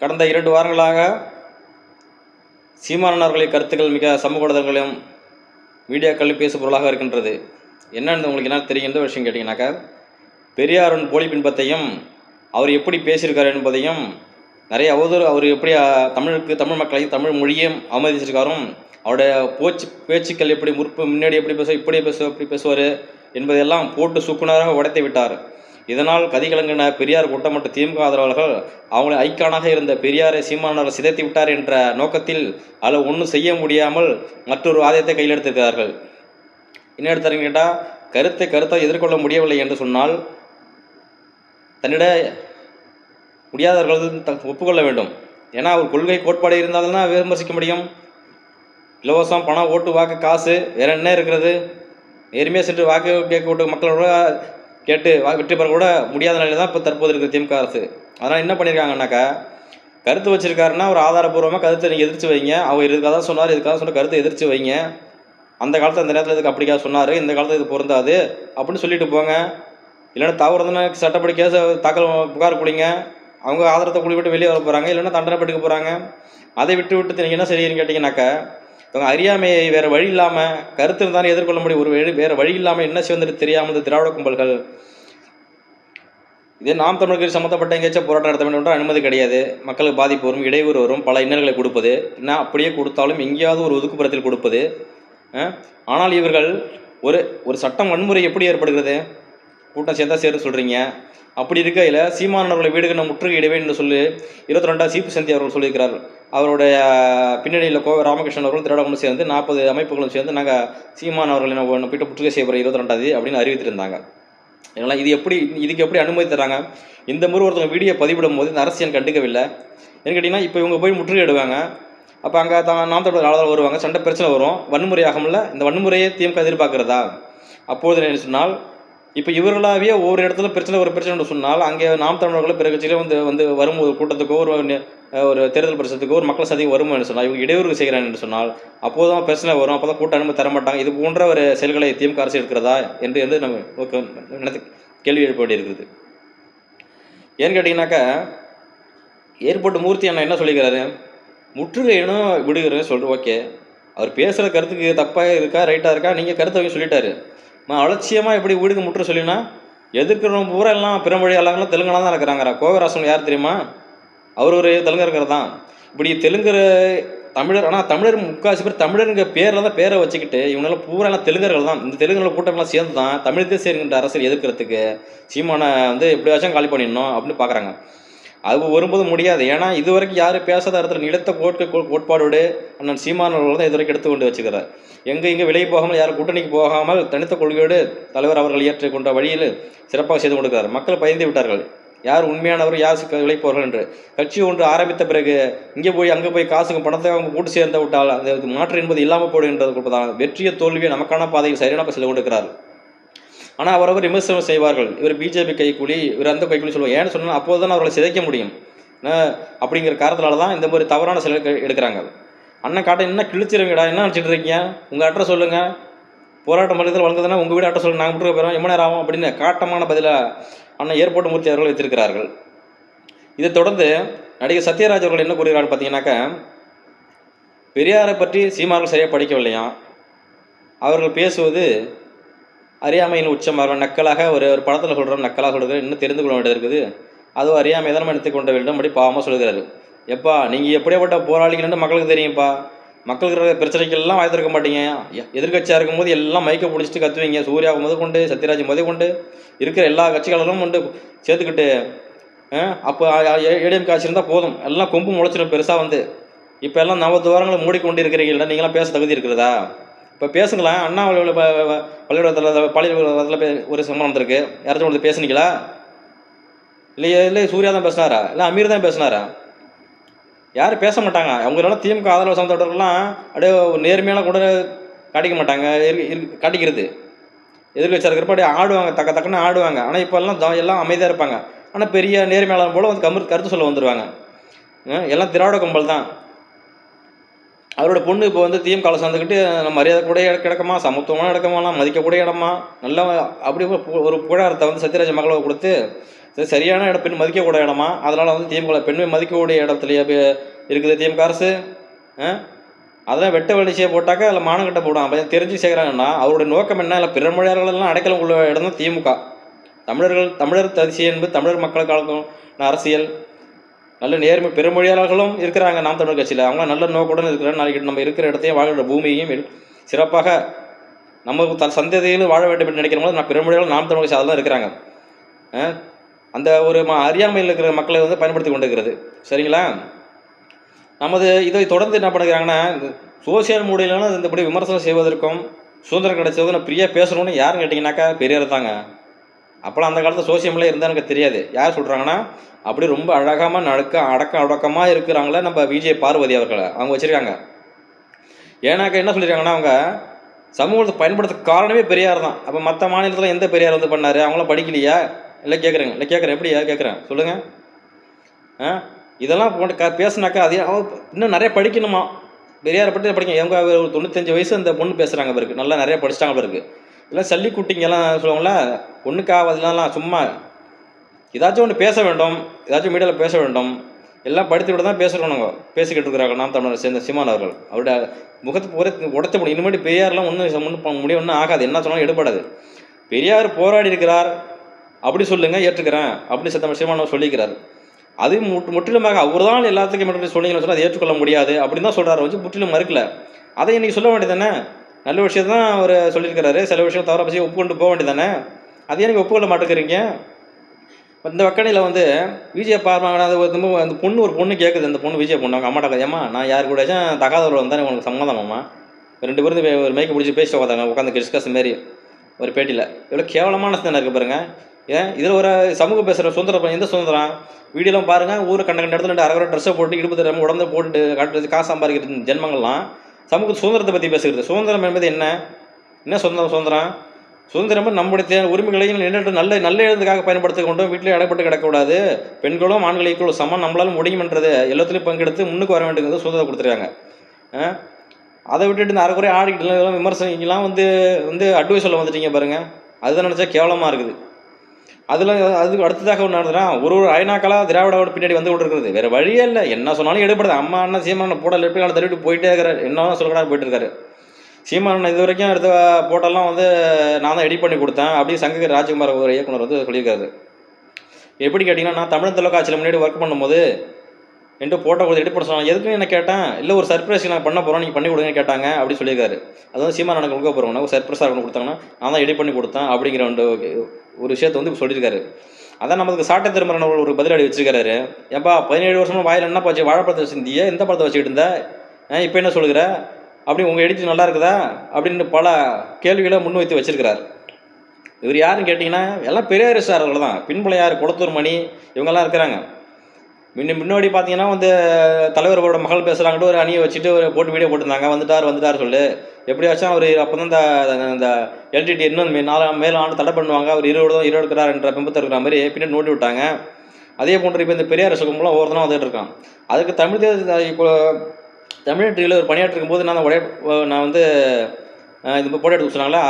கடந்த இரண்டு வாரங்களாக சீமானவர்களின் கருத்துக்கள் மிக சமூக ஊடகங்களிலும் மீடியாக்களில் பேசும் பொருளாக இருக்கின்றது. என்னென்னு உங்களுக்கு என்ன தெரிகின்ற விஷயம் கேட்டிங்கனாக்கா பெரியாரின் போலி பின்பத்தையும் அவர் எப்படி பேசியிருக்கார் என்பதையும் நிறைய அவதூறு அவர் எப்படி தமிழுக்கு தமிழ் மக்களையும் தமிழ் மொழியையும் அவமதிச்சிருக்காரும் அவருடைய போச்சு பேச்சுக்கள் எப்படி முற்பு முன்னாடி எப்படி பேசுவார் இப்படி பேசுவார் இப்படி பேசுவார் என்பதையெல்லாம் போட்டு சுக்குனராக உடைத்து விட்டார். இதனால் கதிகலங்கின பெரியார் கூட்டம் மற்றும் திமுக ஆதரவாளர்கள் அவங்களை ஐக்கானாக இருந்த பெரியாரை சீமானவர் சிதைத்து விட்டார் என்ற நோக்கத்தில் அளவு ஒன்றும் செய்ய முடியாமல் மற்றொரு வாதத்தை கையில் எடுத்திருக்கிறார்கள் என்ன எடுத்தாருன்னு கேட்டால் கருத்தை கருத்தை எதிர்கொள்ள முடியவில்லை என்று சொன்னால் தன்னிட முடியாதவர்கள் த- ஒப்புக்கொள்ள வேண்டும். ஏன்னா அவர் கொள்கை கோட்பாடு இருந்தால் தான் விமர்சிக்க முடியும். இலவசம் பணம் ஓட்டு வாக்கு காசு வேற என்ன இருக்கிறது? நேர்மையாக சென்று வாக்கு கேட்க மக்களோட கேட்டு வா வெற்றி பெற கூட முடியாத நிலையில தான் இப்போ தற்போது இருக்குது திமுக அரசு. அதனால் என்ன பண்ணியிருக்காங்கனாக்கா கருத்து வச்சிருக்காருன்னா ஒரு ஆதாரபூர்வமாக கருத்தை நீங்கள் எதிர்த்து வைங்க. அவர் இதுக்காக தான் சொன்னார் இதுக்காக சொன்ன கருத்தை எதிர்த்து வைங்க. அந்த காலத்தில் அந்த நேரத்தில் இதுக்கு அப்படிக்கா சொன்னார் இந்த காலத்தில் இது பொருந்தாது அப்படின்னு சொல்லிட்டு போங்க. இல்லைன்னா தவறுதுன்னா சட்டப்படி கேஸ் தாக்கல் புகார் கொடுங்க. அவங்க ஆதாரத்தை குழி விட்டு வெளியே வர போகிறாங்க இல்லைன்னா தண்டனை பெற்றுக்க போகிறாங்க அதை விட்டு விட்டு நீங்கள் என்ன செய்யறீங்கன்னு கேட்டிங்கனாக்கா இவங்க அறியாமையை வேறு வழி இல்லாமல் கருத்து இருந்தாலும் எதிர்கொள்ள முடியும். ஒரு வழி வேறு வழி இல்லாமல் என்ன செய்வது தெரியாமல் இந்த திராவிட கும்பல்கள்? இதே நாம் தமிழர்கள் சம்மந்தப்பட்ட எங்கேயாச்சும் போராட்டம் நடத்த வேண்டும் என்றால் அனுமதி கிடையாது. மக்களுக்கு பாதிப்பு வரும் இடையூறு வரும் பல இன்னல்களை கொடுப்பது. என்ன அப்படியே கொடுத்தாலும் எங்கேயாவது ஒரு ஒதுக்குப்புறத்தில் கொடுப்பது. ஆனால் இவர்கள் ஒரு ஒரு சட்டம் வன்முறை எப்படி ஏற்படுகிறது? கூட்டம் சேர்ந்தா சேரு சொல்கிறீங்க அப்படி இருக்கையில் சீமானவர்களை வீடுகளை முற்றுகையிடவே என்று சொல்லி இருபத்தி ரெண்டாம் சீப்பு செந்தி அவர்கள் சொல்லியிருக்கிறார். அவருடைய பின்னணியில் கோ ராமகிருஷ்ணன் அவர்களும் திராவிடங்களும் சேர்ந்து நாற்பது அமைப்புகளும் சேர்ந்து நாங்கள் சீமான் அவர்களை நம்ம போயிட்டு முற்றுகை செய்ய இருபத்தி ரெண்டாம் தேதி அப்படின்னு அறிவித்திருந்தாங்க. ஏன்னா இது எப்படி இதுக்கு எப்படி அனுமதி தராங்க? இந்த முறை ஒருத்தவங்க வீடியோ பதிவிடும் போது இந்த அரசியல் கண்டுக்கவில்லை. ஏன்னு கேட்டிங்கன்னா இப்போ இவங்க போய் முற்றுகையிடுவாங்க. அப்போ அங்கே தான் நாம் தொடர் ஆளுநர் வருவாங்க சண்டை பிரச்சனை வரும். வன்முறை ஆகும்ல இந்த வன்முறையை திமுக எதிர்பார்க்குறதா? அப்போது என்ன சொன்னால் இப்போ இவர்களாகவே ஒவ்வொரு இடத்துல பிரச்சனை ஒரு பிரச்சனை சொன்னால் அங்கே நாம் தமிழர்கள் பிற கட்சியிலே வந்து வந்து வரும் ஒரு கூட்டத்துக்கோ ஒரு ஒரு தேர்தல் பிரச்சனைக்கோ ஒரு மக்கள் சதிக்கு வரும் என்று சொன்னால் இவங்க இடையூறு செய்கிறான்னு என்று சொன்னால் அப்போதான் பிரச்சனை வரும். அப்போ தான் கூட்ட அனுமதி தர மாட்டாங்க. இது போன்ற ஒரு செயல்களை திமுக அரசு எடுக்கிறதா என்று வந்து நம்ம நினைத்து கேள்வி எழுப்ப வேண்டியிருக்குது ஏன்னு கேட்டிங்கனாக்கா ஏர்போர்ட் மூர்த்தி அண்ணா என்ன சொல்லிக்கிறாரு? முற்றுகையினும் விடுகிறேன்னு சொல்லிட்டு ஓகே. அவர் பேசுகிற கருத்துக்கு தப்பாக இருக்கா ரைட்டாக இருக்கா நீங்கள் கருத்தை வைக்க சொல்லிட்டாரு. நான் அலட்சியமாக எப்படி வீடுக்கு முற்று சொல்லினா எதிர்க்கிறவங்க பூரா எல்லாம் பிறமொழி எல்லாங்களும் தெலுங்கெல்லாம் தான் இருக்கிறாங்க கோவராசன் யார் தெரியுமா? அவர் ஒரு தெலுங்கர் தான். இப்படி தெலுங்கர் தமிழர் ஆனால் தமிழர் முக்காசி பேர் தமிழருங்க பேரில் தான் பேரை வச்சுக்கிட்டு இவங்களாம் பூரா எல்லாம் தெலுங்கர்கள் தான். இந்த தெலுங்குல கூட்டம்லாம் சேர்ந்து தான் தமிழ் தேசியங்கிற அரசியல் எதிர்க்கிறதுக்கு சீமானை வந்து எப்படியாச்சும் காலி பண்ணிடணும் அப்படின்னு பார்க்குறாங்க அது வரும்போது முடியாது. ஏன்னா இது வரைக்கும் யாரும் பேசாத இடத்துல நிலத்த கோட்டு கோட்பாடோடு அண்ணன் சீமானவர்கள் தான் இதுவரைக்கும் எடுத்து கொண்டு வச்சுக்கிறார். எங்கே இங்கே விலை போகாமல் யாரும் கூட்டணிக்கு போகாமல் தனித்த கொள்கையோடு தலைவர் அவர்கள் ஏற்றுக்கொண்ட வழியில் சிறப்பாக செய்து கொடுக்கிறார். மக்கள் பயந்து விட்டார்கள். யார் உண்மையானவர் யார் விளைப்பவர்கள் என்று. கட்சி ஒன்று ஆரம்பித்த பிறகு இங்கே போய் அங்கே போய் காசுங்க பணத்தை அவங்க கூட்டு சேர்ந்து விட்டால் அது மாற்று என்பது இல்லாமல் போடுகின்றது கொடுப்பதால் வெற்றிய தோல்வியை நமக்கான பாதையில் சரியான செய்து கொண்டிருக்கிறார் ஆனால் அவரவர் விமர்சனம் செய்வார்கள். இவர் பிஜேபி கைக்கூலி இவர் அந்த கைக்கூலி சொல்லுவாங்க. ஏன்னு சொன்னால் அப்போது தான் அவர்களை சிதைக்க முடியும். அப்படிங்கிற காரணத்தினால தான் இந்த மாதிரி தவறான சில எடுக்கிறாங்க. அண்ணன் காட்ட என்ன கிழிச்சிருங்கடா என்ன நினச்சிட்டு இருக்கீங்க? உங்கள் அட்ரஸ் சொல்லுங்கள் போராட்ட மண்டலத்தில் வழங்குதுன்னா உங்கள் வீடு அட்ரஸ் சொல்லுங்க. நாங்கள் மட்டும் போகிறோம் எம்ம நேரம் ஆகும் அப்படின்னு காட்டமான பதிலாக அண்ணன் ஏர்போர்ட் மூர்த்தி அவர்கள் வைத்திருக்கிறார்கள். இதை தொடர்ந்து நடிகர் சத்யராஜ் அவர்கள் என்ன கூறுகிறார் பார்த்தீங்கன்னாக்கா பெரியாரை பற்றி சீமார்கள் சரியாக படிக்கவில்லையா அவர்கள் பேசுவது அறியாமையின் உச்சமாக நக்கலாக ஒரு ஒரு படத்தில் சொல்கிறோம் நக்கலாக சொல்கிறது இன்னும் தெரிந்து கொள்ள வேண்டியது இருக்குது. அதுவும் அறியாமை தான் நம்ம எடுத்துக்கொண்ட வேண்டும் அப்படி பாவமாக சொல்கிறாரு எப்பா நீங்கள் எப்படியாப்பட்ட போராளிகள்னு மக்களுக்கு தெரியும்ப்பா மக்களுக்கு இருக்கிற பிரச்சனைக்கெல்லாம் வாய் மாட்டீங்க. எதிர்கட்சியாக இருக்கும்போது எல்லாம் மைக்கை பிடிச்சிட்டு கத்துவீங்க. சூர்யா முத கொண்டு சத்யராஜ் முதல் கொண்டு. இருக்கிற எல்லா கட்சிகளும் கொண்டு சேர்த்துக்கிட்டு அப்போ ஏடிஎம் காட்சி இருந்தால் போதும். எல்லாம் கொம்பு முளைச்சிடும் பெருசாக வந்து. இப்போ எல்லாம் நவத்துவாரங்களை மூடிக்கொண்டு இருக்கிறீங்களா நீங்களாம் பேச தகுதி இருக்கிறதா? இப்போ பேசுங்களேன். அண்ணா வழி- பள்ளிக்கூடத்தில் பள்ளிக்கூடத்தில் ஒரு சம்பளம் வந்திருக்கு யாராச்சும் வந்து பேசுனீங்களா? இல்லையே இல்லை சூர்யா தான் பேசினாரா? இல்லை அமீர் தான் பேசினாரா? யாரும் பேச மாட்டாங்க. அவங்களால திமுக ஆதரவு சமத்தோடர்கள்லாம் அப்படியே ஒரு நேர்மையான கூட காட்டிக்க மாட்டாங்க. காட்டிக்கிறது. எதிர்கட்சியாக இருக்கிறப்ப அப்படியே ஆடுவாங்க. தக்க தக்கன்னு ஆடுவாங்க. ஆனால் இப்போ எல்லாம் எல்லாம் அமைதியாக இருப்பாங்க. ஆனால் பெரிய நேர்மையாளர் போல வந்து கமர் கருத்து சொல்ல வந்துடுவாங்க எல்லாம் திராவிட கும்பல் தான். அவரோட பொண்ணு இப்போ வந்து தீம் காலை சார்ந்துக்கிட்டு நம்ம மரியாதை கூட கிடக்குமா? சமத்துவமான இடக்கமாலாம் மதிக்கக்கூடிய இடமா? நல்லா அப்படி ஒரு பு- ஒரு புகழாரத்தை வந்து சத்யராஜ் மகளை கொடுத்து சரியான இடம் பெண் மதிக்கக்கூடிய இடமா? அதனால் வந்து திமுக பெண்மை மதிக்கக்கூடிய இடத்துலயே இருக்குது திமுக அரசு. அதெல்லாம் வெட்ட வெளிச்சியை போட்டாக்கா அதில் மானங்கட்ட போடும் அப்போ தெரிஞ்சு செய்கிறாங்கன்னா அவருடைய நோக்கம் என்ன? இல்லை பிற மொழியாளர்கள்லாம் அடைக்கலம் உள்ள இடம் தான் திமுக. தமிழர்கள் தமிழர் தரிசி என்பது தமிழர் மக்களுக்கான அரசியல் நல்ல நேர்மை பெருமொழியாளர்களும் இருக்கிறாங்க நாம் தமிழ் கட்சியில். அவங்க நல்ல நோக்குடன் இருக்கிறாங்க. நாளைக்கு நம்ம இருக்கிற இடத்தையும் வாழ்கிற பூமியையும் சிறப்பாக நம்ம த சந்ததியில் வாழ வேண்டும் என்று நான் பெருமொழியாளர் நாம் தமிழ் கட்சி தான் இருக்கிறாங்க. அந்த ஒரு ம அறியாமையில் இருக்கிற மக்களை வந்து பயன்படுத்தி கொண்டிருக்கிறது. சரிங்களா? நமது இதை தொடர்ந்து என்ன பண்ணுறாங்கன்னா சோசியல் மீடியாலாம் இந்தபடி விமர்சனம் செய்வதற்கும் சுதந்திரம் கிடைச்சது நான் ஃப்ரீயாக பேசணும்னு யாருன்னு கேட்டிங்கனாக்கா பெரியார் தாங்க. அப்போலாம் அந்த காலத்தில் சோசியல் மீடியா இருந்தால் எனக்கு தெரியாது. யார் சொல்கிறாங்கன்னா அப்படி ரொம்ப அழகாமல் நடக்க அடக்க அடக்கமாக இருக்கிறாங்களே நம்ம விஜய் பார்வதி அவர்களை. அவங்க வச்சுருக்காங்க. ஏன்னாக்க என்ன சொல்லியிருக்காங்கன்னா அவங்க சமூகத்தை பயன்படுத்த காரணமே பெரியார் தான். அப்போ மற்ற மாநிலத்தில் எந்த பெரியார் வந்து பண்ணார்? அவங்களாம் படிக்கலையா? இல்லை கேட்குறேங்க இல்லை கேட்குறேன் எப்படியா கேட்குறேன் சொல்லுங்கள் ஆ? இதெல்லாம் போட்டு க பேசுனாக்கா அது இன்னும் நிறைய படிக்கணுமா? பெரியாரை பற்றி படிக்க எங்க அவர் ஒரு தொண்ணூத்தஞ்சு வயசு அந்த பொண்ணு பேசுகிறாங்க பிறகு நல்லா நிறைய படிச்சிட்டாங்க பிறகு இல்லை சல்லி குட்டிங்கெல்லாம் சொல்லுவாங்களா ஒன்றுக்கு ஆகாதுலாம் சும்மா ஏதாச்சும் ஒன்று பேச வேண்டும் ஏதாச்சும் மீடியாவில் பேச வேண்டும். எல்லாம் படித்து விட தான் பேசுகிறோம் நாங்கள் பேசிக்கிட்டு இருக்கிறாங்க நாம் தமிழர் சேர்ந்த சீமான் அவர்கள். அவருடைய முகத்தை உரை உடச்ச முடியும் இனிமேட்டு பெரியார்லாம் ஒன்றும் முன்னு பண்ண முடியும் ஒன்றும் ஆகாது என்ன சொன்னாலும் எடுபடாது. பெரியார் போராடி இருக்கிறார் அப்படி சொல்லுங்க ஏற்றுக்கிறேன் அப்படி சத்தம் சிமானவர் சொல்லிக்கிறார். அது முற்று முற்றிலுமாக அவர் தான் எல்லாத்துக்கும் மட்டும் சொன்னீங்கன்னு சொன்னால் அதை ஏற்றுக்கொள்ள முடியாது அப்படின்னு தான் சொல்கிறார் வச்சு முற்றிலும் மறுக்கல. அதை இன்றைக்கி சொல்ல வேண்டியது தானே? நல்ல விஷயம் தான் அவர் சொல்லியிருக்கிறாரு. சில விஷயம் தவற பற்றி ஒப்புக்கொண்டு போக வேண்டியதானே அதையே எனக்கு ஒப்புக்கொள்ள மாட்டேங்கிறீங்க. இந்த வக்கணையில் வந்து விஜய பார்ப்பாங்க அது ஒரு அந்த பொண்ணு ஒரு பொண்ணு கேட்குது அந்த பொண்ணு விஜய பொண்ணு. அவங்க அம்மாட்ட ஏம்மா நான் யார் கூடயாச்சும் தகாதவர்கள் வந்தால் உனக்கு சம்மதமாம்மா ரெண்டு பேரும் ஒரு மைக்கை பிடிச்சி பேசிட்டு உட்காந்தாங்க உட்காந்து டிஸ்கஸ் மாரி ஒரு பேட்டியில். எவ்வளோ கேவலமான சிந்தனை இருக்குது பாருங்க. ஏன்? இதில் ஒரு சமூக பேசுகிற சுதந்திரம் எந்த சுதந்திரம் வீடியோலாம் பாருங்கள் ஊர் கண்ட கண்ட இடத்துல ரெண்டு அரை ட்ரெஸ்ஸை போட்டு இடுப்பு தராமல் உடம்பு போட்டு காட்டுறது காசு சம்பாதிக்கிறது ஜென்மங்கள்லாம். சமூக சுதந்திரத்தை பற்றி பேசுகிறது. சுதந்திரம் என்பது என்ன? என்ன சுதந்திரம் சுதந்திரம்? சுதந்திரம் நம்முடைய தே- உரிமைகளையும் நின்று நல்ல நல்ல எழுதுக்காக பயன்படுத்த கொண்டும் வீட்டிலே அடைப்பட்டு கிடக்கக்கூடாது. பெண்களும் ஆண்களும் சமம். நம்மளால முடியும்ன்றது எல்லாத்துலையும் பங்கெடுத்து முன்னுக்கு வர வேண்டியது சுதந்திரம் கொடுத்துருக்காங்க. ஆ? அதை விட்டுட்டு இந்த அரைக்குறை ஆடிக்கிட்டு விமர்சனம் வந்து வந்து அட்வைஸ் சொல்ல வந்துட்டீங்க பாருங்கள் அதுதான் நினச்சா கேவலமாக இருக்குது. அதில் அதுக்கு அடுத்ததாக ஒன்று நடந்ததுன்னா ஒரு ஒரு ஐநாக்களாக திராவிடோட பின்னாடி வந்து கொண்டு இருக்கிறது வேறு வழியே இல்லை. என்ன சொன்னாலும் எடுப்படுது அம்மா அண்ணன் சீமான போட்டல் எப்படி நான் தள்ளிட்டு போயிட்டே இருக்கிறார். என்ன சொல்லக்கூடாது போயிட்டு இருக்காரு. சீமானன் இது வரைக்கும் எடுத்த போட்டெல்லாம் வந்து நான் தான் எடிட் பண்ணி கொடுத்தேன் அப்படியே சங்ககிரி ராஜ்குமார் ஒரு இயக்குனர் வந்து சொல்லியிருக்காரு. எப்படி கேட்டிங்கன்னா நான் தமிழ் தொலைக்காட்சியில் முன்னாடி ஒர்க் பண்ணும்போது என்று போட்டோ கொடுத்து எடுத்து போட சொன்னாங்க. எதுக்கு என்ன கேட்டேன்? இல்லை ஒரு சர்ப்ரைஸ் நான் பண்ண போகிறோம் நீங்கள் பண்ணி கொடுங்கன்னு கேட்டாங்க அப்படின்னு சொல்லியிருக்காரு. அதாவது சீமா சீமான் கொடுக்க போகிறோம் ஒரு சர்ப்ரைஸாக ஒன்று கொடுத்தாங்கன்னா நான் தான் எடிட் பண்ணி கொடுத்தேன் அப்படிங்கிற ஒரு ஒரு விஷயத்தை வந்து சொல்லியிருக்காரு. அதான் நமக்கு சாட்டை திருமண ஒரு பதிலடி வச்சிருக்காரு. ஏப்பா பதினேழு வருஷமாக வாயில் என்ன போச்சு வாழைப்பழத்தை வச்சிருந்தியே? எந்த பழத்தை வச்சுக்கிட்டு இருந்த? இப்போ என்ன சொல்லுகிற? அப்படி உங்கள் எடிட் நல்லா இருக்குதா? அப்படின்னு பல கேள்விகளை முன்வைத்து வச்சிருக்கிறார். இவர் யாருன்னு கேட்டிங்கன்னா எல்லாம் பெரியாரிஸ்டார்கள் தான். பின்புலையார் குளத்தூர் மணி இவங்கெல்லாம் இருக்கிறாங்க. முன்ன முன்னாடி பார்த்தீங்கன்னா வந்து தலைவரோட மகள் பேசுகிறாங்கட்டு ஒரு அணியை வச்சுட்டு ஒரு போட்டு வீடியோ போட்டிருந்தாங்க. வந்துட்டார் வந்துட்டார் சொல்லு. எப்படியாச்சும் அவர் அப்போ தான் இந்த இந்த எல்டிடி இன்னும் மே- நாலாம் மேலும் ஆண்டு தடை பண்ணுவாங்க. அவர் இருபது தான் இருபது இருக்கிறார் என்ற பிம்பத்தை இருக்கிற மாதிரி பின்னாடி நோட்டி விட்டாங்க. அதே போன்று இப்போ இந்த பெரியார் சுகம்லாம் ஒவ்வொருத்தரும் வந்துட்டு இருக்கான். அதுக்கு தமிழ் தேச இப்போ தமிழ்நாட்டில் ஒரு பணியாற்றிருக்கும் போது நான் உடைய நான் வந்து இது போட்டோ எடுத்து சொன்னாங்களா?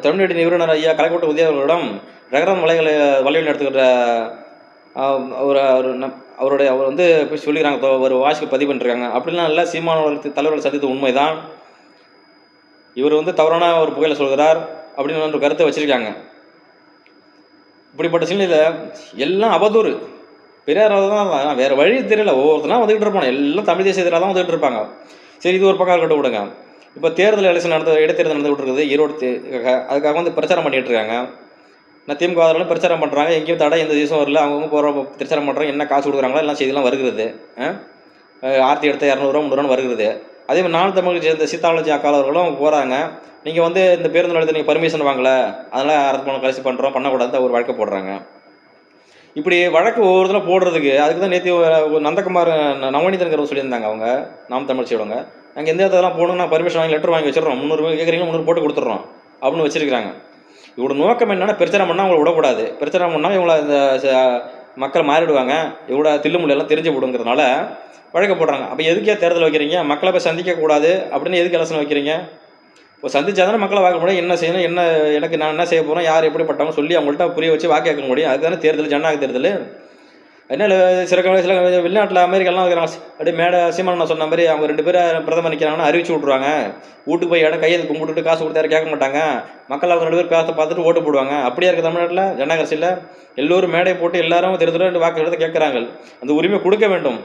தமிழ்நாட்டின் நிறுவனர் ஐயா கலைக்கோட்டை உதயவர்களிடம் ரகரம் வலைகளை வலையில் நடத்துகிற ஒரு ஒரு அவர் நம்- அவருடைய அவர் வந்து போய் சொல்லிக்கிறாங்க ஒரு வாசிக்கு பதிவு பண்ணிருக்காங்க. அப்படிலாம் இல்லை சீமானவர்களுக்கு தலைவர்கள் சந்தித்த உண்மைதான். இவர் வந்து தவறான ஒரு புகையில சொல்கிறார் அப்படின்னு ஒரு கருத்தை வச்சிருக்காங்க. இப்படிப்பட்ட சூழ்நிலையில் எல்லாம் அவதூறு. பெரியார் தான் வேற வழி தெரியல. ஒவ்வொருத்தனா வந்துகிட்டு இருப்பாங்க எல்லாம் தமிழ் தேசிய எதிராக தான் வந்துகிட்டு இருப்பாங்க. சரி இது ஒரு பக்கம் இருக்கட்டும் விடுங்க. இப்போ தேர்தல் எலெக்ஷன் நடந்த இடைத்தேர்தல் நடந்துகிட்டு இருக்குது. ஈரோடு அதுக்காக வந்து பிரச்சாரம் பண்ணிட்டு இருக்காங்க. நான் திமுக ஆதரவு பிரச்சாரம் பண்ணுறாங்க எங்கேயும் தடை எந்த தேசம் வரல. அவங்க போகிற பிரச்சாரம் பண்ணுறாங்க என்ன காசு கொடுக்குறாங்களோ எல்லாம் செய்திலாம் வருகிறது. ஆர்த்தி எடுத்த இரநூறுவா முந்நூறுவான்னு வருகிறது. அதே மாதிரி நாலு தமிழ் சேர்ந்த சீதாவளஜி அக்கால் அவர்களும் போகிறாங்க நீங்கள் வந்து இந்த பேருந்து நிலையத்தை நீங்கள் பர்மிஷன் வாங்கல. அதனால் அரசு பணம் கழிச்சு பண்ணுறோம் பண்ணக்கூடாது ஒரு வழக்கு போடுறாங்க. இப்படி வழக்கு ஒவ்வொருத்தர போடுறதுக்கு அதுக்கு தான் நேற்று நந்தகுமார் ந- சொல்லியிருந்தாங்க அவங்க. நாம் தமிழ்ச்சியோடவங்க நாங்கள் எந்த இடத்துலாம் போகணும்னா பர்மிஷன் வாங்கி லெட்டர் வாங்கி வச்சிடறோம். முந்நூறு கேட்குறீங்க முந்நூறு போட்டு கொடுத்துட்றோம். அப்படின்னு வச்சிருக்காங்க இவரோட நோக்கம் என்னன்னா பிரச்சனை பண்ணால் அவங்கள விடக்கூடாது. பிரச்சனை பண்ணால் இவங்கள இந்த மக்கள் மாறிடுவாங்க. இவ்வளோ தில்லுமுள்ளெல்லாம் தெரிஞ்சு விடுங்கிறதுனால வழக்க போடுறாங்க. அப்போ எதுக்கே தேர்தல் வைக்கிறீங்க? மக்களை போய் சந்திக்கக்கூடாது அப்படின்னு எதுக்கு எலெக்ஷன் வைக்கிறீங்க? இப்போ சந்திச்சா தானே மக்களை வாக்க முடியும் என்ன செய்யணும்? என்ன எனக்கு நான் என்ன செய்ய போகிறோம் யார் எப்படிப்பட்டவங்க சொல்லி அவங்கள்ட்ட புரிய வச்சு வாக்கு கேட்க முடியும். அதுதானே தேர்தல் ஜனநாயக தேர்தல்? என்ன சில சில வெளிநாட்டில் அமெரிக்காலாம் இருக்கிறாங்க. அப்படியே மேடை சீமான் சொன்ன மாதிரி அவங்க ரெண்டு பேரும் பிரதமர் நிற்கிறாங்கன்னா அறிவிச்சு விட்ருவாங்க வீட்டுக்கு போய் இடம் கையை கும்பிட்டுட்டு காசு கொடுத்தாரு கேட்க மாட்டாங்க. மக்கள் அவங்க ரெண்டு பேர் பேச பார்த்துட்டு ஓட்டு போடுவாங்க. அப்படியே இருக்க தமிழ்நாட்டில்? ஜனகரசியில் எல்லோரும் மேடை போட்டு எல்லாரும் தெரு தெரு வாக்கு எடுத்து கேட்குறாங்க. அந்த உரிமை கொடுக்க வேண்டும்.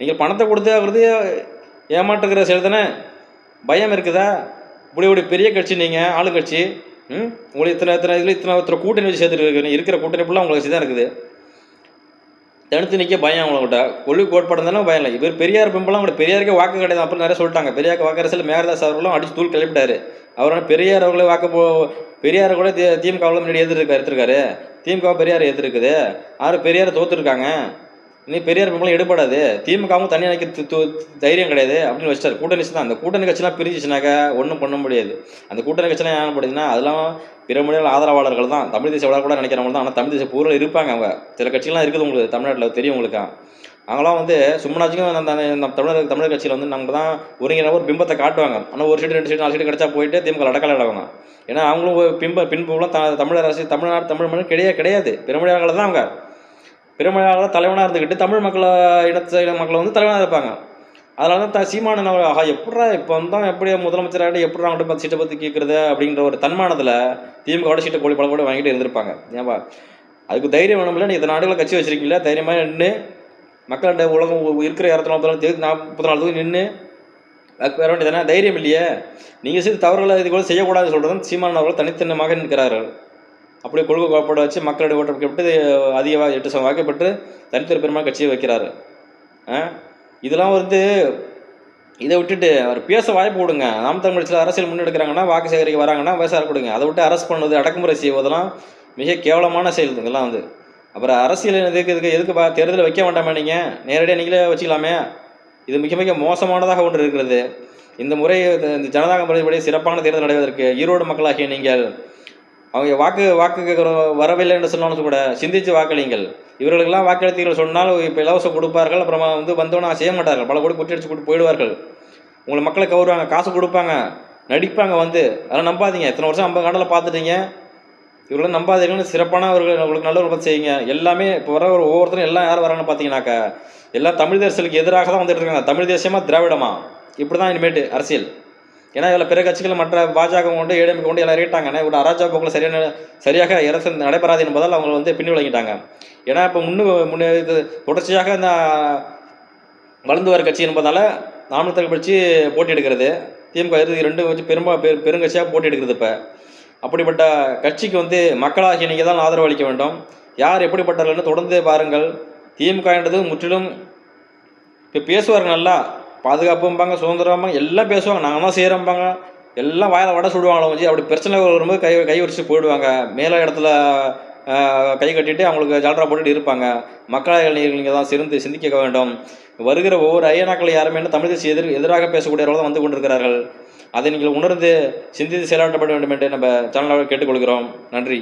நீங்கள் பணத்தை கொடுத்து அவரது ஏமாற்றுகிற செயல் தானே பயம் இருக்குதா? இப்படி இப்படி பெரிய கட்சி நீங்கள் ஆளுங்கட்சி ம்? உங்களுக்கு இத்தனை இத்தனை இதில் இத்தனை இத்தனை கூட்டணி வச்சு சேர்த்துருக்கு இருக்கிற கூட்டணி ஃபுல்லாக உங்களுக்கு வச்சு தான் இருக்குது. தடுத்து நிற்க பயம் அவங்கள்ட்ட கொள்கை கோட்பாடு தானே பயம் இல்லை. இவர் பெரியார் பிம்பலாம் கூட பெரியாருக்கே வாக்கு கிடையாது. அப்படின்னு நிறைய சொல்லிட்டாங்க. பெரியாருக்கு வாக்கரசில் மேகதாஸ் அவர்களும் அடிச்சு தூள் கிளப்பிட்டாரு. அவரான பெரியார் அவர்களே வாக்கு போ பெரியார் கூட தி திமுகவில் முன்னாடி எதிர்க்க எடுத்திருக்காரு. திமுக பெரியார் எதிர்க்குது. ஆறு பெரியார் தோத்துருக்காங்க. இனி பெரியார் பிம்பலாம் எடுபடாது திமுகவும் தனியாக நினைக்க தைரியம் கிடையாது அப்படின்னு வச்சிட்டாரு. கூட்டணி தான் அந்த கூட்டணி கட்சிலாம் பிரிஞ்சிச்சுனாக்கா ஒன்றும் பண்ண முடியாது. அந்த கூட்டணி கட்சிலாம் என்ன பண்ணுதுன்னா அதெல்லாம் பிற மொழிகள் ஆதரவாளர்கள் தான். தமிழ் தேசிய வளர கூட நினைக்கிறவங்க தான். ஆனால் தமிழ் தேசிய பூர்வம் இருப்பாங்க அவங்க. சில கட்சிகள்லாம் இருக்குது உங்களுக்கு தமிழ்நாட்டில். தெரியும் உங்களுக்கு. அவங்களாம் வந்து சும்மனாச்சுக்கும் அந்த நம்ம தமிழர் தமிழர் கட்சியில் வந்து நம்ம தான் ஒருங்கிற ஒரு பிம்பத்தை காட்டுவாங்க. ஆனால் ஒரு சீட்டு ரெண்டு சீட்டு நாலு சீட்டு கிடச்சா போயிட்டு திமுக அடக்கல ஏன்னா அவங்களும் பிம்ப பின்புலாம் த தமிழர் அரசு தமிழ்நாடு தமிழ் மொழி கிடையாது கிடையாது. பிறமொழியாளர்கள் தான் அவங்க. பிறமொழியாளர் தலைவனாக இருந்துக்கிட்டு தமிழ் மக்களை இனத்த இன மக்களை வந்து தலைவனாக இருப்பாங்க. அதனால தான் த சீமானன் அவர் ஆஹா எப்படா இப்போ வந்தால் எப்படி முதலமைச்சராகிட்டு எப்படி அவங்கள்ட்ட பத்து சீட்டை பற்றி கேட்குறது அப்படின்ற ஒரு தன்மானத்தில் திமுகவோட சீட்டை கோழி பல கூட வாங்கிட்டு இருந்திருப்பாங்க. ஏன்பா? அதுக்கு தைரியம் வேணும்ல நீ இத்தனை நாடுகளை கட்சி வச்சிருக்கீங்களா தைரியமாக நின்று மக்கள்கிட்ட உலகம் இருக்கிற இடத்துல நாற்பது தேதி நாற்பத்தி நாலு தொகுதி நின்று அதுக்கு வர வேண்டியதானே தைரியம் இல்லையே. நீங்கள் செய்த தவறுகளை இது கூட செய்யக்கூடாதுன்னு சொல்கிறது சீமான் அவர்கள் தனித்தன்மையாக நிற்கிறார்கள். அப்படியே கொள்கை கோட்பாடு வச்சு மக்களுடைய ஓட்டம் கேட்டு அதிக எட்டு சதம் வாக்கப்பட்டு தனித்தொரு பெருமாள் கட்சியை வைக்கிறாரு. ஆ? இதெல்லாம் வந்து இதை விட்டுட்டு அவர் பேச வாய்ப்பு கொடுங்க. நாம் தமிழ் அரசியல் முன்னெடுக்கிறாங்கன்னா வாக்கு சேகரிக்க வராங்கன்னா விவசாயம் கொடுங்க. அதை விட்டு அரசு பண்ணுவது அடக்குமுறை செய்வதெல்லாம் மிக கேவலமான செயல் இதெல்லாம் வந்து. அப்புறம் அரசியல் எதுக்கு இதுக்கு எதுக்கு பா தேர்தலில் வைக்க வேண்டாமா நீங்கள் நேரடியாக நீங்களே வச்சுக்கலாமே. இது மிக மிக மோசமானதாக ஒன்று இருக்கிறது. இந்த முறை இந்த ஜனநாயக முறைப்படி சிறப்பான தேர்தல் நடைவதற்கு ஈரோடு மக்களாகிய நீங்கள் அவங்க வாக்கு வாக்கு கேட்குற வரவில்லை என்று சொன்னாலும் கூட சிந்தித்து வாக்களிங்கள். இவர்களுக்கெல்லாம் வாக்களித்தீர்கள் சொன்னால் இப்போ இலவசம் கொடுப்பார்கள் அப்புறமா வந்து வந்தோன்னா செய்ய மாட்டார்கள். பல கோடி கொட்டி அடிச்சு கொண்டு போயிடுவார்கள். உங்களை மக்களை கவருவாங்க காசு கொடுப்பாங்க நடிப்பாங்க வந்து. அதெல்லாம் நம்பாதீங்க. இத்தனை வருஷம் ஐம்பது காண்டில் பார்த்துட்டீங்க. இவர்களை நம்பாதீங்கன்னு சிறப்பான அவர்கள் உங்களுக்கு நல்ல ஒரு செய்யுங்க. எல்லாமே இப்போ வர ஒரு ஒவ்வொருத்தரும் எல்லாம் யார் வராங்கன்னு பார்த்தீங்கன்னாக்கா எல்லாம் தமிழ் தேசத்துக்கு எதிராக தான் வந்துட்டு இருக்காங்க. தமிழ் தேசியமா திராவிடமா? இப்படி தான் இனிமேட்டு அரசியல். ஏன்னா இதில் பிற கட்சிகள் மற்ற பாஜக கொண்டு ஏடிஎம் கொண்டு எல்லாம் இறங்கிட்டாங்க. இவ்வளோ அராஜா போக்கில் சரியான சரியாக அரசு நடைபெறாது என்பதால் அவங்க வந்து பின் விளங்கிட்டாங்க. ஏன்னா இப்போ முன்னு முன்னே இது தொடர்ச்சியாக இந்த வளர்ந்து வர கட்சி என்பதால் நாமக்கல் கட்சி போட்டி எடுக்கிறது. திமுக இறுதி ரெண்டு வச்சு பெரும்பா பெரு பெருங்கட்சியாக போட்டி எடுக்கிறது இப்போ. அப்படிப்பட்ட கட்சிக்கு வந்து மக்களாகிய நீங்கள் தான் ஆதரவு அளிக்க வேண்டும். யார் எப்படிப்பட்டவர்கள்னு தொடர்ந்து பாருங்கள். திமுக என்றது முற்றிலும் இப்போ பேசுவார்கள் நல்லா பாதுகாப்பும்பாங்க சுதந்திரம்பாங்க எல்லாம் பேசுவாங்க. நாங்கள் தான் செய்கிறோம்பாங்க எல்லாம் வாயில் வடை சுடுவாங்களோ வச்சு அப்படி பிரச்சனை வரும்போது கை கை வரிச்சு போயிடுவாங்க. மேலே இடத்துல கை கட்டிட்டு அவங்களுக்கு ஜால்ரா போட்டுட்டு இருப்பாங்க. மக்களால் நீங்கள் தான் சிறந்து சிந்திக்க வேண்டும். வருகிற ஒவ்வொரு ஐயனாக்கள் யாருமே தமிழ் தேசிய எதிர் எதிராக பேசக்கூடியவர்கள் தான் வந்து கொண்டிருக்கிறார்கள். அதை நீங்கள் உணர்ந்து சிந்தித்து செயலாற்றப்பட வேண்டும் என்று நம்ம சேனலாக கேட்டுக்கொள்கிறோம். நன்றி.